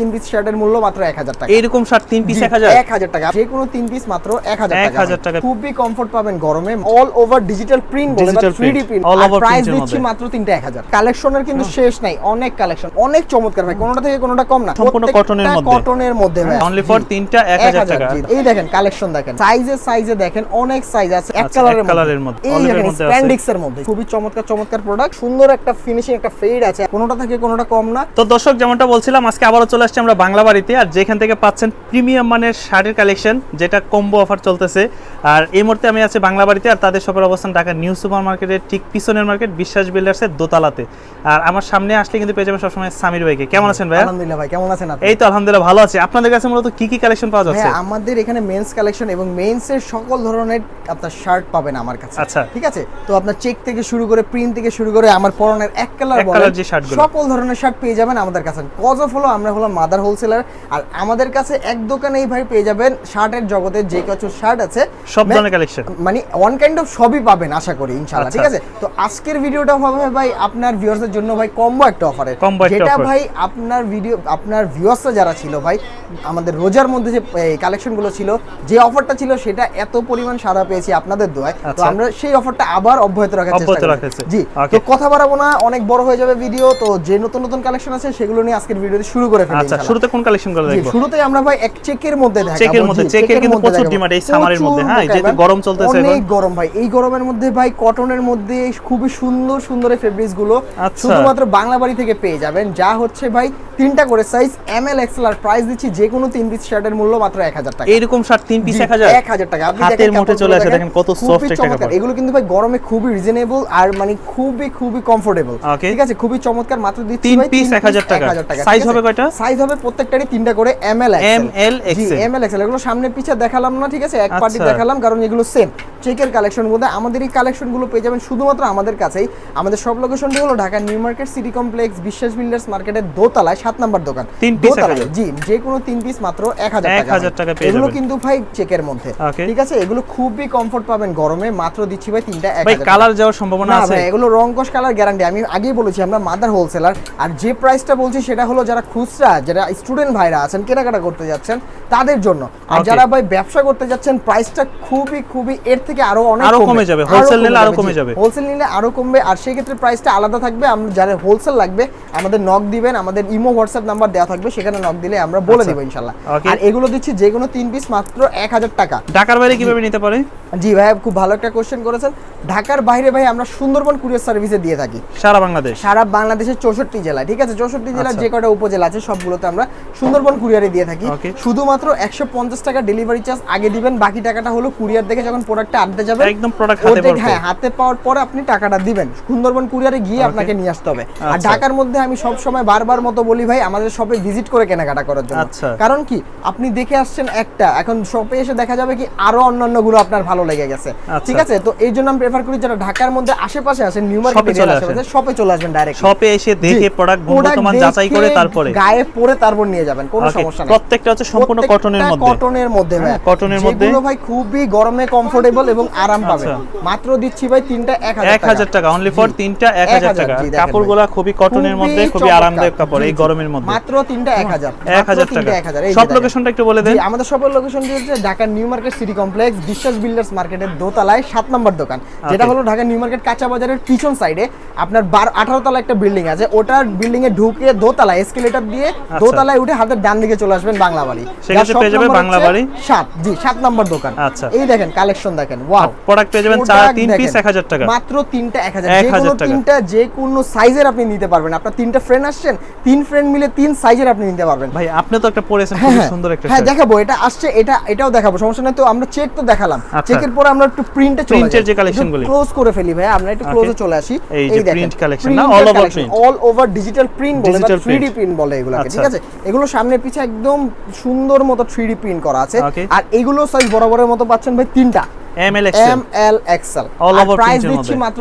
তিন পিস শার্টের মূল্য মাত্র এক হাজার টাকা। এরকম শার্ট তিন পিস এক হাজার? এক হাজার টাকা। যে কোনো তিন পিস মাত্র এক হাজার টাকা 1000 টাকা। খুবই কমফোর্ট পাবেন গরমে। অল ওভার ডিজিটাল প্রিন্ট বলে থ্রি ডি প্রিন্ট প্রাইস দিচ্ছি মাত্র তিনটা এক হাজার। কালেকশনের কিন্তু শেষ নাই। অনেক কালেকশন অনেক চমৎকার ভাই। কোনোটা থেকে কোনোটা কম না। সম্পূর্ণ এর মধ্যে। কটনের মধ্যে ভাই। অনলি ফর তিনটা এক হাজার টাকা। এই দেখেন কালেকশন দেখেন। সাইজে সাইজে দেখেন অনেক সাইজ আছে। এক আচ্ছা, কালারের কালারের মধ্যে, এই দেখেন স্প্যান্ডিক্স এর মধ্যে। খুবই চমৎকার চমৎকার প্রোডাক্ট সুন্দর একটা ফিনিশিং একটা ফেড আছে। কোনোটা থেকে কোনোটা কম না। তো দর্শক যেমনটা বলছিলাম আজকে আবারও চলে আসছি আমরা বাংলা বাড়িতে আর যেখান থেকে পাচ্ছেন প্রিমিয়াম মানের শার্টের কালেকশন যেটা কম্বো অফার চলতেছে। আর এই মুহূর্তে আমি আছি বাংলা বাড়িতে আর তাদের সবার অবস্থান ঢাকা নিউ সুপার মার্কেটের ঠিক পিছনের মার্কেট বিশ্বাস বিল্ডার্সের দোতলাতে। আর আমার সামনে আসলে কিন্তু পেয়ে যাবেন সবসময় সামির ভাইকে। কেমন আছেন ভাই আলহামদুলিল্লাহ ভাই কেমন আছেন আপনি? এই তো আলহামদুলিল্লাহ ভালো আছি। আপনাদের কাছে মূলত কি কি কালেকশন পাওয়া যাচ্ছে? আমাদের এখানে মেন্স কালেকশন এবং মেন্স এর সকল ধরনের আপনার শার্ট পাবেন আমার কাছে। আচ্ছা। ঠিক আছে? তো আপনার চেক থেকে শুরু করে প্রিন্ট থেকে শুরু করে আমার পরনের এক কালার সকল ধরনের শার্ট পেয়ে যাবেন আমাদের কাছে। কজ অফ হলো আমরা হলো মাদার হোলসেলার। আর আমাদের কাছে এক দোকানেই ভাই পেয়ে যাবেন শার্টের জগতে যে কিছু শার্ট আছে। সব ধরনের কালেকশন মানে ওয়ান কাইন্ড অফ সবই পাবেন আশা করি ইনশাআল্লাহ ঠিক আচ্ছা। আছে? তো আজকের ভিডিওটা হবে ভাই আপনার ভিউয়ার্সদের জন্য ভাই কম্বো একটা অফারের যেটা ভাই আপনার ভিডিও আপনার ভিউয়ার্সরা যারা ছিল ভাই আমাদের রোজার মধ্যে যে কালেকশনগুলো ছিল যে অফারটা ছিল সেটা এত পরিমাণ সাড়া পেয়েছি আপনাদের দোয়ায়। তো আচ্ছা। আমরা সেই অফারটা আবার অব্যাহত রাখার চেষ্টা। করছি জি তো কথা বাড়াবো না অনেক বড় হয়ে যাবে ভিডিও তো যে নতুন নতুন কালেকশন আছে সেগুলো নিয়ে আজকের ভিডিওতে শুরু করে ফেলি আচ্ছা শুরুতে কোন কালেকশনগুলো দেখব শুরুতে আমরা ভাই এক চেকের মধ্যে দেখাবো চেকের মধ্যে, চেকের কিন্তু প্রচুর ডিমান্ড এই summer-এর মধ্যে, হ্যাঁ, যেহেতু। গরম চলতেছে এখন। অনেক গরম ভাই এই গরমের মধ্যে ভাই কটনের মধ্যে খুবই সুন্দর সুন্দর ফেব্রিক্সগুলো আচ্ছা। শুধুমাত্র বাংলা বাড়ি থেকে পেয়ে যাবেন যা হচ্ছে ভাই তিনটা করে সাইজ এম এল এক্সেল আর প্রাইস দিচ্ছি যে কোনো তিন পিস শার্টের মূল্য মাত্র এক হাজার টাকা। এইরকম শার্ট তিন পিস এক হাজার? এক হাজার টাকা। আপনি হাতের মুঠে চলে আসে দেখেন। কত সফট একটা। কাপড়। এগুলো কিন্তু ভাই গরমে খুবই রিজনেবল আর মানে খুবই খুবই কমফোর্টেবল ঠিক আছে? খুবই চমৎকার। মাত্র দিচ্ছি তিন ভাই piece 1000 টাকা। Size হবে কয়টা? সাইজ হবে প্রত্যেকটারই তিনটা করে M L ML XL M L XL এগুলো সামনে পিছে দেখালাম না ঠিক আছে? এক পার্টি আচ্ছা। দেখালাম কারণ এগুলো সেম চেকের কালেকশন মধ্যে আমাদের এই কালেকশনগুলো পেয়ে যাবেন শুধুমাত্র আমাদের কাছেই। আমাদের সব লোকেশনটি হলো Dhaka new market city complex Biswas builders মার্কেটের দোতলায় সাত নাম্বার দোকান। তিন piece দোতলায়, 1000 জি যে কোনো তিন পিস মাত্র এক হাজার টাকা 1000 টাকা পেয়ে এগুলো কিন্তু ভাই চেকের মধ্যে। ঠিক আছে? এগুলো খুবই কমফোর্ট পাবেন গরমে। মাত্র দিচ্ছি ভাই তিনটা এক। কালার যাওয়ার সম্ভাবনা আছে? এগুলো রংকশ কালার গ্যারান্টি আমি আগেই বলেছি আমরা মাদার হোলসেলার আর যে প্রাইসটা বলছি সেটা হলো যারা খুচরা যারা স্টুডেন্ট ভাইরা আছেন কেনাকাটা করতে যাচ্ছেন তাদের জন্য। আর যারা ভাই ব্যবসা করতে যাচ্ছেন প্রাইসটা খুবই খুবই এর থেকে আরও অনেক আরও কমে যাবে, wholesale নিলে আরও কমে যাবে। হোলসেল নিলে আরও কমবে। আর সেই ক্ষেত্রে প্রাইসটা আলাদা থাকবে। আমরা যারা হোলসেল লাগবে আমাদের নক দিবেন আমাদের ইমো হোয়াটসঅ্যাপ নাম্বার দেওয়া থাকবে সেখানে নক দিলে আমরা বলে আচ্ছা। দিব ইনশাল্লাহ। আর এগুলো দিচ্ছি যে কোনো তিন পিস মাত্র এক হাজার টাকা। ঢাকার বাইরে কীভাবে নিতে পারে? জি ভাই খুব ভালো একটা কোশ্চেন করেছেন। ঢাকার বাইরে ভাই আমরা সুন্দরবন কুরিয়ার সার্ভিসে দিয়ে থাকি। সারা বাংলাদেশ? সারা বাংলাদেশের চৌষট্টি জেলায় ঠিক আছে? চৌষট্টি জেলার আচ্ছা। যে কটা উপজেলা আছে সবগুলোতে আমরা সুন্দরবন কুরিয়ারে দিয়ে থাকি। শুধুমাত্র একশো পঞ্চাশ টাকা ডেলিভারি চার্জ আগে দিবেন বাকি টাকাটা হলো কুরিয়ার দেখে যখন প্রোডাক্টটা আনতে যাবে একদম product হাতে হ্যাঁ হাতে পাওয়ার পরে আপনি টাকাটা দিবেন। সুন্দরবন কুরিয়ারে গিয়ে আপনাকে নিয়ে আসতে হবে। আর আচ্ছা। ঢাকার মধ্যে আমি সব সময় বারবার মতো বলি ভাই আমাদের শপে ভিজিট করে কেনাকাটা করার জন্য। আচ্ছা। কারণ কি আপনি দেখে আসছেন একটা এখন শপে এসে দেখা যাবে কি আরও অন্যান্যগুলো আপনার ভালো লেগে গেছে। আচ্ছা। ঠিক আছে? তো এই জন্য আমি প্রেফার করি যারা ঢাকার মধ্যে আশেপাশে আছেন নিউ মার্কেট শপে চলে আসবেন ডাইরেক্ট শপে এসে দেখে প্রোডাক্ট গুণগতমান যাচাই করে তারপরে। গায়ে পরে তারপর নিয়ে যাবেন কোনো সমস্যা নেই। প্রত্যেকটা হচ্ছে সম্পূর্ণ কটনের মধ্যে। কটনের মধ্যে ভাই। হ্যাঁ, cotton-এর মধ্যে। যেগুলো ভাই খুবই গরমে কমফোর্টেবল এবং আরাম পাবেন আচ্ছা। মাত্র দিচ্ছি ভাই তিনটা এক এক হাজার টাকা। অনলি ফর তিনটা এক হাজার 1000 টাকা। কাপড়গুলা খুবই কটনের মধ্যে খুবই আরামদায়ক কাপড়। এই জি। গরমের মধ্যে। মাত্র তিনটা এক হাজার। এক হাজার টাকা। সব লোকেশনটা একটু বলে দেন। আমাদের সবার লোকেশন হচ্ছে Dhaka new market city complex Biswas builders মার্কেটের দোতলায় সাত নম্বর দোকান। যেটা হলো ঢাকা নিউ মার্কেট কাঁচা বাজারের পিছন সাইডে। আপনার বার আঠারো তলা একটা বিল্ডিং আছে। ওটার বিল্ডিং এ ঢুকে দোতলা এসকেলেটর দিয়ে দোতলায় উঠে হাতের ডান দিকে চলে আসবেন বাংলা বাড়ি। পেয়ে বাংলা বাড়ি। সাত। জি সাত নম্বর দোকান। আচ্ছা। এই দেখেন কালেকশন দেখেন। ওয়াও প্রোডাক্ট পেয়ে যাবেন চার তিন পিস এক হাজার টাকা। মাত্র তিনটা এক হাজার। যে কোনো তিনটা যে কোনো সাইজের আপনি নিতে পারবেন। আপনার তিনটা ফ্রেন্ড আসছেন তিন ফ্রেন্ড মিলে তিন সাইজের আপনি নিতে পারবেন ভাই আপনি তো একটা পরেছেন হ্যাঁ, খুব হ্যাঁ। সুন্দর একটা হ্যাঁ দেখাবো এটা আসছে এটা এটাও দেখাবো সমস্যা নেই তো আমরা চেক তো দেখালাম আচ্ছা। চেকের পরে আমরা একটু প্রিন্টে চলে এর যে collection গুলি। ক্লোজ করে ফেলি ভাই আমরা একটু ক্লোজে চলে আসি এই যে print collection না? All over print। All over digital print বলে বা 3D প্রিন্ট বলে এগুলোকে ঠিক আচ্ছা। আছে এগুলো সামনে পিছে একদম সুন্দর মতো 3D প্রিন্ট করা আছে আর এগুলো সাইজ বরাবরের মতো পাচ্ছেন ভাই তিনটা প্রাইস দিচ্ছি মাত্র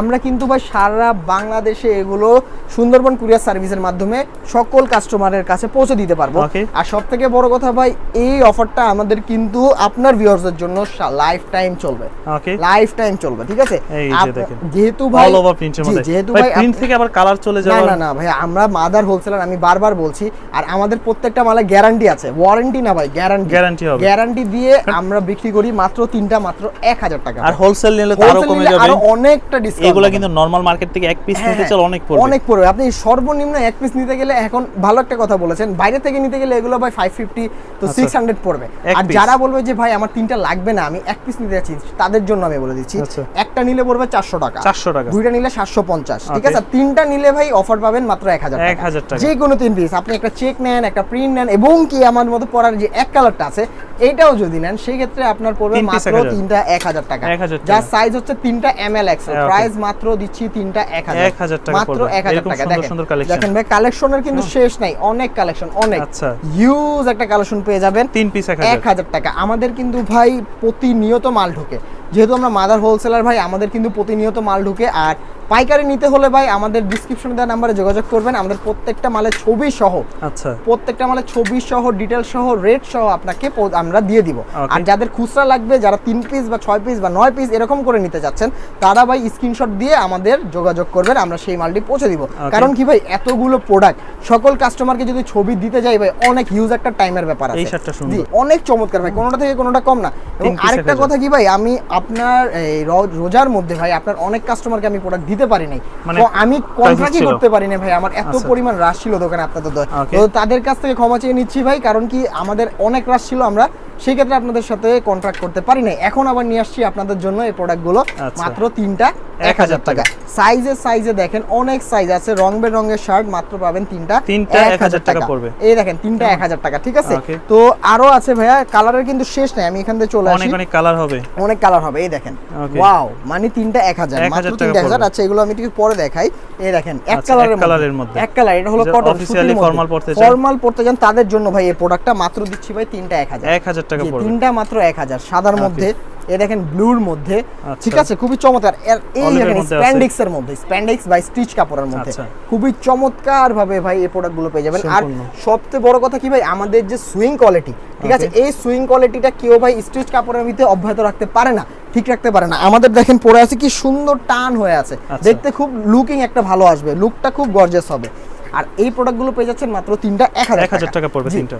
আমরা কিন্তু ভাই সারা বাংলাদেশে এগুলো সুন্দরবন কুরিয়ার সার্ভিসের মাধ্যমে সকল কাস্টমারের কাছে পৌঁছে দিতে পারব। আর সব থেকে বড় কথা ভাই এই অফারটা আমাদের কিন্তু আপনার ভিউয়ার্সদের জন্য লাইফ টাইম চলবে। লাইফ টাইম চলবে ঠিক আছে। যেহেতু ভাই যেহেতু ভাই ভাই প্রিন্ট থেকে আবার কালার চলে যাওয়ার না না ভাই আমরা মাদার হোলসেলার আমি বারবার বলছি আর আমাদের প্রত্যেকটা মালে গ্যারান্টি আছে। ওয়ারেন্টি না ভাই গ্যারান্টি হবে। গ্যারান্টি দিয়ে আমরা বিক্রি করি মাত্র তিনটা মাত্র এক হাজার টাকা। আর হোলসেল নিলে আরও কমে যাবে। আরও অনেকটা ডিসকাউন্ট এগুলো কিন্তু নরমাল মার্কেট থেকে এক পিস হ্যাঁ, নিতে চলে অনেক পড়বে। অনেক পড়বে। আপনি সর্বনিম্ন এক পিস নিতে গেলে এখন ভালো একটা কথা বলেছেন বাইরে থেকে নিতে গেলে এগুলো ভাই ফাইভ ফিফটি তো আচ্ছা। সিক্স হান্ড্রেড পড়বে। আর যারা বলবে যে ভাই আমার তিনটা লাগবে না আমি এক পিস নিতে যাচ্ছি তাদের জন্য আমি বলে দিচ্ছি আচ্ছা। একটা নিলে পড়বে চারশো টাকা। 400 টাকা। দুইটা নিলে সাতশো পঞ্চাশ। ঠিক আছে? আর তিনটা নিলে ভাই অফার পাবেন মাত্র এক হাজার 1000 টাকা। যে কোনো তিন পিস আপনি একটা চেক নেন একটা প্রিন্ট নেন এবং কি আমার মতো পড়ার যে এক কালারটা আছে এইটাও যদি নেন সেই ক্ষেত্রে আপনার পড়বে মাত্র 1000 তিনটা এক হাজার টাকা। 1000 টাকা। যার সাইজ হচ্ছে তিনটা এম এল এক্স হ্যাঁ, প্রাইস মাত্র দিচ্ছি তিনটা এক হাজার। 1000 টাকা মাত্র। এক হাজার টাকা। দেখেন ভাই কালেকশনের কিন্তু শেষ নাই। অনেক কালেকশন অনেক। আচ্ছা। হিউজ একটা কালেকশন পেয়ে যাবেন। তিন পিস এক হাজার। টাকা। আমাদের কিন্তু ভাই প্রতিনিয়ত মাল ঢোকে। যেহেতু আমরা মাদার হোলসেলার ভাই আমাদের কিন্তু প্রতিনিয়ত মাল ঢুকে। আর পাইকারি নিতে হলে ভাই আমাদের ডিসক্রিপশনে দেওয়া নাম্বারে যোগাযোগ করবেন। আমাদের প্রত্যেকটা মালের ছবি সহ আচ্ছা। প্রত্যেকটা মালের ছবি সহ ডিটেল সহ রেট সহ আপনাকে আমরা দিয়ে দিব। আর যাদের খুচরা লাগবে যারা তিন পিস বা ছয় পিস বা নয় পিস এরকম করে নিতে যাচ্ছেন তারা ভাই স্ক্রিনশট দিয়ে আমাদের যোগাযোগ করবেন আমরা সেই মালটি পৌঁছে দিব। কারণ কি ভাই এতগুলো প্রোডাক্ট সকল কাস্টমারকে যদি ছবি দিতে যাই ভাই অনেক হিউজ একটা টাইমের ব্যাপার আছে। অনেক চমৎকার ভাই কোনোটা থেকে কোনোটা কম না। এবং আরেকটা কথা কি ভাই আমি আপনার এই রোজার মধ্যে ভাই আপনার অনেক কাস্টমারকে আমি প্রোডাক্ট দিতে পারি নাই। মানে আমি কন্ট্রাক্টই করতে পারি না ভাই। আমার এত আচ্ছা। পরিমাণ রাশ ছিল দোকানে আপনাদের। তো তাদের কাছ থেকে ক্ষমা চেয়ে নিচ্ছি ভাই কারণ কি আমাদের অনেক রাশ ছিল আমরা। সেই ক্ষেত্রে আপনাদের সাথে কন্ট্রাক্ট করতে পারি নাই। এখন আবার নিয়ে আসছি আপনাদের জন্য এই প্রোডাক্টগুলো আচ্ছা। মাত্র তিনটা। এক হাজার টাকা। সাইজে সাইজে দেখেন অনেক সাইজ আছে রং বেরঙের শার্ট মাত্র পাবেন তিনটা। তিনটা 1000 টাকা পড়বে। এই দেখেন তিনটা এক হাজার টাকা ঠিক আছে? তো আরও আছে ভাইয়া কালারের কিন্তু শেষ নাই আমি এখান থেকে চলে আসি। অনেক অনেক কালার হবে। অনেক কালার হবে এই দেখেন। ওয়াও মানে তিনটা এক হাজার 1000 মাত্র তিনটা হাজার। আচ্ছা এগুলো আমি একটু পরে দেখাই। এই দেখেন এক আচ্ছা, কালারের কালারের মধ্যে। এক কালার এটা হলো কটন officially formal পড়তে চান। ফর্মাল পড়তে চান তাদের জন্য ভাই এই প্রোডাক্টটা মাত্র দিচ্ছি ভাই তিনটা এক হাজার। এক হাজার টাকা পড়বে। তিনটা মাত্র এক হাজার সাদার মধ্যে এ দেখেন ব্লুর মধ্যে। আচ্ছা। ঠিক আছে? খুবই চমৎকার। এই দেখেন স্প্যান্ডিক্স এর মধ্যে। স্প্যান্ডিক্স বাই স্টিচ কাপড়ের মধ্যে। আচ্ছা। খুবই চমৎকার ভাবে ভাই এই প্রোডাক্টগুলো পেয়ে যাবেন। আর সবচেয়ে বড় কথা কি ভাই? আমাদের যে সুইং কোয়ালিটি ঠিক আছে? এই সুইং কোয়ালিটিটা কেউ ভাই স্টিচ কাপড়ের ভিতরে অব্যাহত রাখতে পারে না ঠিক রাখতে পারে না। আমাদের দেখেন পরে আছে কি সুন্দর টান হয়ে আছে। আচ্ছা। দেখতে খুব লুকিং একটা ভালো আসবে। লুকটা খুব গর্জিয়াস হবে। আর এই প্রোডাক্টগুলো পেয়ে যাচ্ছেন মাত্র তিনটা এক হাজার এক হাজার টাকা। পড়বে তিনটা।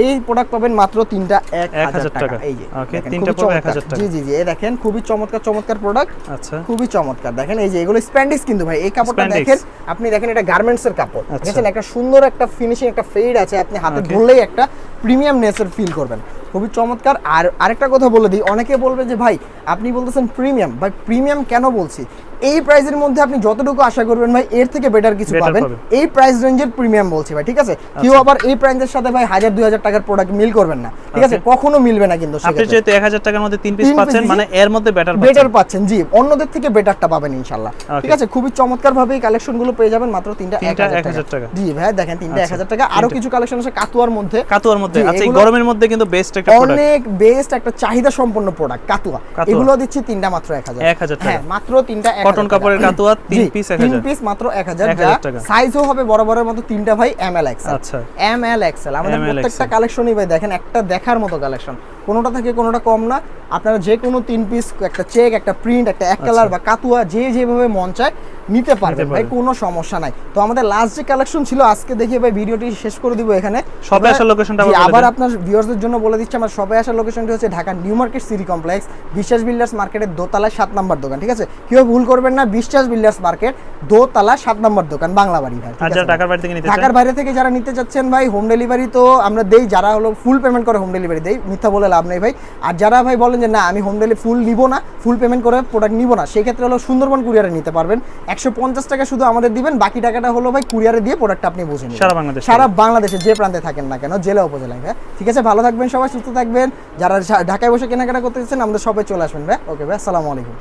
এই প্রোডাক্ট পাবেন মাত্র তিনটা এক হাজার টাকা। এই যে তিনটা পাবেন এক চমৎকার। হাজার টাকা। জি জি জি এই দেখেন খুবই চমৎকার চমৎকার প্রোডাক্ট আচ্ছা খুবই চমৎকার দেখেন এই যে এগুলো স্প্যান্ডিক্স কিন্তু ভাই এই কাপড়টা দেখেন আপনি দেখেন এটা গার্মেন্টস এর কাপড় আচ্ছা। দেখেন একটা সুন্দর একটা ফিনিশিং একটা ফেড আছে আপনি হাতে ধরলেই একটা প্রিমিয়াম নেসের ফিল করবেন খুবই চমৎকার। আর আরেকটা কথা বলে দিই অনেকে বলবে যে ভাই আপনি বলতেছেন প্রিমিয়াম ভাই প্রিমিয়াম কেন বলছি? এই প্রাইসের মধ্যে আপনি যতটুকু আশা করবেন ভাই এর থেকে বেটার কিছু পাবেন। এই প্রাইস রেঞ্জের প্রিমিয়াম বলছি ভাই ঠিক আছে? কেউ আবার এই প্রাইসের সাথে ভাই হাজার দুই হাজার টাকার প্রোডাক্ট মিল করবেন না ঠিক আছে? কখনো মিলবে না কিন্তু আপনি যেহেতু এক হাজার টাকার মধ্যে তিন পিস পাচ্ছেন মানে এর মধ্যে বেটার বেটার পাচ্ছেন জি। অন্যদের থেকে বেটারটা পাবেন ইনশাল্লাহ ঠিক আছে? খুবই চমৎকার ভাবে এই কালেকশনগুলো পেয়ে যাবেন মাত্র তিনটা এক হাজার টাকা। জি ভাই দেখেন তিনটা এক আচ্ছা, হাজার টাকা। আরও কিছু কালেকশন আছে কাতুয়ার মধ্যে। কাতুয়ার মধ্যে। আচ্ছা এই গরমের মধ্যে কিন্তু বেস্ট অনেক বেস্ট একটা চাহিদা সম্পন্ন প্রোডাক্ট কাতুয়া। এগুলো দিচ্ছি তিনটা মাত্র এক হাজার। 1000 টাকা। হ্যাঁ মাত্র তিনটা কটন কাপড়ের কাতুয়া তিন পিস এক তিন হাজার পিস মাত্র এক হাজার। 1000 টাকা। সাইজও হবে বরাবরের মতো তিনটা ভাই এম এল এক্সেল আচ্ছা। এম এল এক্সেল আমাদের প্রত্যেকটা কালেকশনই ভাই দেখেন একটা দেখার মতো কালেকশন কোনোটা থেকে কোনোটা কম না। আপনারা যে কোনো তিন পিস একটা চেক একটা প্রিন্ট একটা এক কালার বা কাতুয়া যে যেভাবে মন চায় নিতে পারবেন ভাই। কোনো সমস্যা নাই তো আমাদের লাস্ট যে কালেকশন ছিল আজকে দেখিয়ে ভাই ভিডিওটি শেষ করে দিব এখানে এবার- আসার লোকেশনটা আবার। আপনার ভিউয়ার্সদের জন্য বলে দিচ্ছি আমার সবাই আসার লোকেশনটি হচ্ছে Dhaka new market city complex Biswas builders মার্কেটের দোতলায় সাত নম্বর দোকান ঠিক আছে কেউ ভুল করবেন না বিশ্বাস বিল্ডার্স মার্কেট দোতলা সাত নম্বর দোকান বাংলা বাড়ি ভাই? ঢাকার বাড়ি থেকে নিতে ঢাকার বাইরে থেকে যারা নিতে চাচ্ছেন ভাই হোম ডেলিভারি তো আমরা দেই যারা হলো ফুল পেমেন্ট করে হোম ডেলিভারি দেই মিথ্যা বলে লাভ নেই ভাই আর যারা ভাই বলেন যে না আমি হোম ডেলিভারি ফুল নিব না ফুল পেমেন্ট করে প্রোডাক্ট নিব না সেক্ষেত্রে হলো সুন্দরবন কুরিয়ারে নিতে পারবেন। একশো পঞ্চাশ টাকা শুধু আমাদের দিবেন বাকি টাকাটা হলো ভাই কুরিয়ারে দিয়ে প্রোডাক্টটা আপনি বুঝে সারা বাংলাদেশ সারা বাংলাদেশে যে প্রান্তে থাকেন না কেন জেলা উপজেলায় ভাই। ঠিক আছে ভালো থাকবেন সবাই সুস্থ থাকবেন। যারা ঢাকায় বসে কেনাকাটা করতে চাচ্ছেন আমাদের সবাই চলে আসবেন ভাই। ওকে ভাই আসসালামু আলাইকুম।